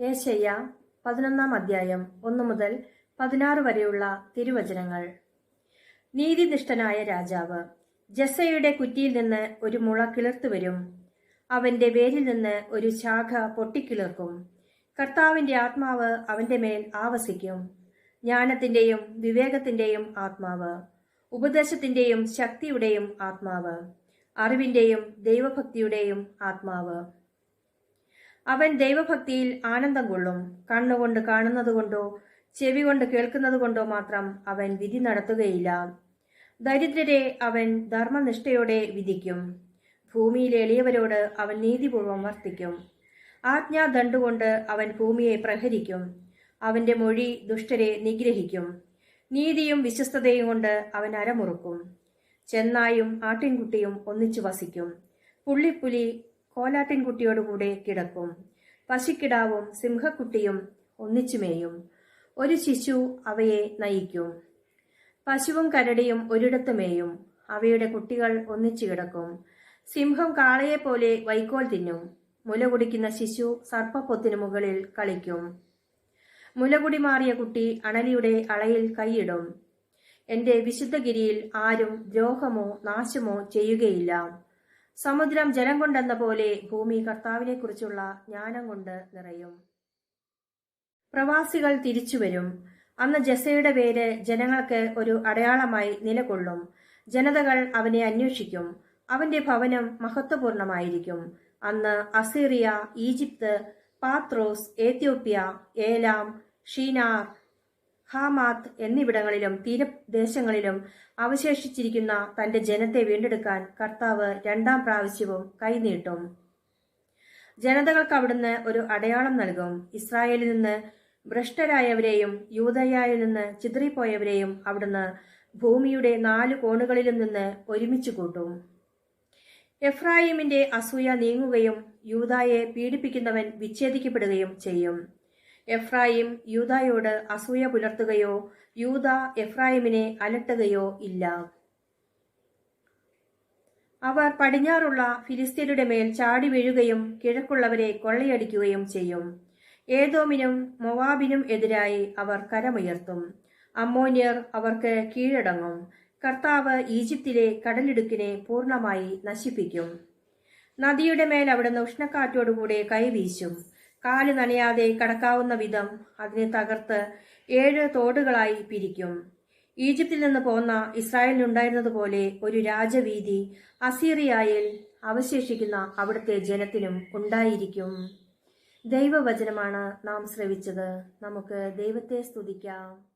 ഏശയ്യ പതിനൊന്നാം അധ്യായം ഒന്നു മുതൽ പതിനാറ് വരെയുള്ള തിരുവചനങ്ങൾ. നീതിനിഷ്ഠനായ രാജാവ് ജസയുടെ കുറ്റിയിൽ നിന്ന് ഒരു മുള കിളിർത്തു വരും. അവന്റെ വേരിൽ നിന്ന് ഒരു ശാഖ പൊട്ടിക്കിളിർക്കും. കർത്താവിന്റെ ആത്മാവ് അവന്റെ മേൽ ആവസിക്കും. ജ്ഞാനത്തിന്റെയും വിവേകത്തിന്റെയും ആത്മാവ് ഉപദേശത്തിന്റെയും ശക്തിയുടെയും ആത്മാവ് അറിവിന്റെയും ദൈവഭക്തിയുടെയും ആത്മാവ് അവൻ ദൈവഭക്തിയിൽ ആനന്ദം കൊള്ളും. കണ്ണുകൊണ്ട് കാണുന്നതുകൊണ്ടോ ചെവി കൊണ്ട് കേൾക്കുന്നതുകൊണ്ടോ മാത്രം അവൻ വിധി നടത്തുകയില്ല. ദരിദ്രരെ അവൻ ധർമ്മനിഷ്ഠയോടെ വിധിക്കും. ഭൂമിയിലെ എളിയവരോട് അവൻ നീതിപൂർവം വർത്തിക്കും. ആജ്ഞാദണ്ടുകൊണ്ട് അവൻ ഭൂമിയെ പ്രഹരിക്കും. അവന്റെ മൊഴി ദുഷ്ടരെ നിഗ്രഹിക്കും. നീതിയും വിശ്വസ്തതയും കൊണ്ട് അവൻ അരമുറുക്കും. ചെന്നായും ആട്ടിൻകുട്ടിയും ഒന്നിച്ചു വസിക്കും. പുള്ളിപ്പുലി കോലാട്ടിൻകുട്ടിയോടുകൂടെ കിടക്കും. പശുക്കിടാവും സിംഹക്കുട്ടിയും ഒന്നിച്ചുമേയും ഒരു ശിശു അവയെ നയിക്കും. പശുവും കരടിയും ഒരിടത്ത് മേയും. അവയുടെ കുട്ടികൾ ഒന്നിച്ചു കിടക്കും. സിംഹം കാളയെ പോലെ വൈക്കോൽ തിന്നും. മുല കുടിക്കുന്ന ശിശു സർപ്പപ്പൊത്തിനു മുകളിൽ കളിക്കും. മുലകുടി മാറിയ കുട്ടി അണലിയുടെ അളയിൽ കൈയിടും. എന്റെ വിശുദ്ധഗിരിയിൽ ആരും ദ്രോഹമോ നാശമോ ചെയ്യുകയില്ല. സമുദ്രം ജലം കൊണ്ടെന്ന പോലെ ഭൂമി കർത്താവിനെ കുറിച്ചുള്ള ജ്ഞാനം കൊണ്ട് നിറയും. പ്രവാസികൾ തിരിച്ചുവരും അന്ന് ജസയുടെ പേര് ജനങ്ങൾക്ക് ഒരു അടയാളമായി നിലകൊള്ളും. ജനതകൾ അവനെ അന്വേഷിക്കും. അവന്റെ ഭവനം മഹത്വപൂർണമായിരിക്കും. അന്ന് Assyria Egypt Pathros Ethiopia Elam Shinar Hamath എന്നിവിടങ്ങളിലും തീരദേശങ്ങളിലും അവശേഷിച്ചിരിക്കുന്ന തന്റെ ജനത്തെ വീണ്ടെടുക്കാൻ കർത്താവ് രണ്ടാം പ്രാവശ്യവും കൈനീട്ടും ജനതകൾക്ക് അവിടുന്ന് ഒരു അടയാളം നൽകും. ഇസ്രായേലിൽ നിന്ന് ഭ്രഷ്ടരായവരെയും യൂതയായിൽ നിന്ന് ചിതറിപ്പോയവരെയും അവിടുന്ന് ഭൂമിയുടെ നാല് കോണുകളിലും നിന്ന് ഒരുമിച്ച് കൂട്ടും. എഫ്രായിമിന്റെ അസൂയ നീങ്ങുകയും യൂതായെ പീഡിപ്പിക്കുന്നവൻ വിച്ഛേദിക്കപ്പെടുകയും ചെയ്യും. എഫ്രായിം യൂതായോട് അസൂയ പുലർത്തുകയോ യൂത എഫ്രായിമിനെ അലട്ടുകയോ ഇല്ല. അവർ പടിഞ്ഞാറുള്ള ഫിലിസ്തീനയുടെ മേൽ ചാടി വീഴുകയും കിഴക്കുള്ളവരെ കൊള്ളയടിക്കുകയും ചെയ്യും. ഏതോമിനും മൊവാബിനും എതിരായി അവർ കരമുയർത്തും. അമ്മോന്യർ അവർക്ക് കീഴടങ്ങും. കർത്താവ് ഈജിപ്തിലെ കടലിടുക്കിനെ പൂർണമായി നശിപ്പിക്കും. നദിയുടെ മേൽ അവിടുന്ന് ഉഷ്ണക്കാറ്റോടുകൂടെ കൈവീശും. കാൽ നനയാതെ കടക്കാവുന്ന വിധം അതിനെ തകർത്ത് ഏഴ് തോടുകളായി പിരിക്കും. ഈജിപ്തിൽ നിന്ന് പോന്ന ഇസ്രായേലിനുണ്ടായിരുന്നതുപോലെ ഒരു രാജവീതി അസീറിയായിൽ അവശേഷിക്കുന്ന അവിടുത്തെ ജനത്തിനും ഉണ്ടായിരിക്കും. ദൈവവചനമാണ് നാം ശ്രവിച്ചത്. നമുക്ക് ദൈവത്തെ സ്തുതിക്കാം.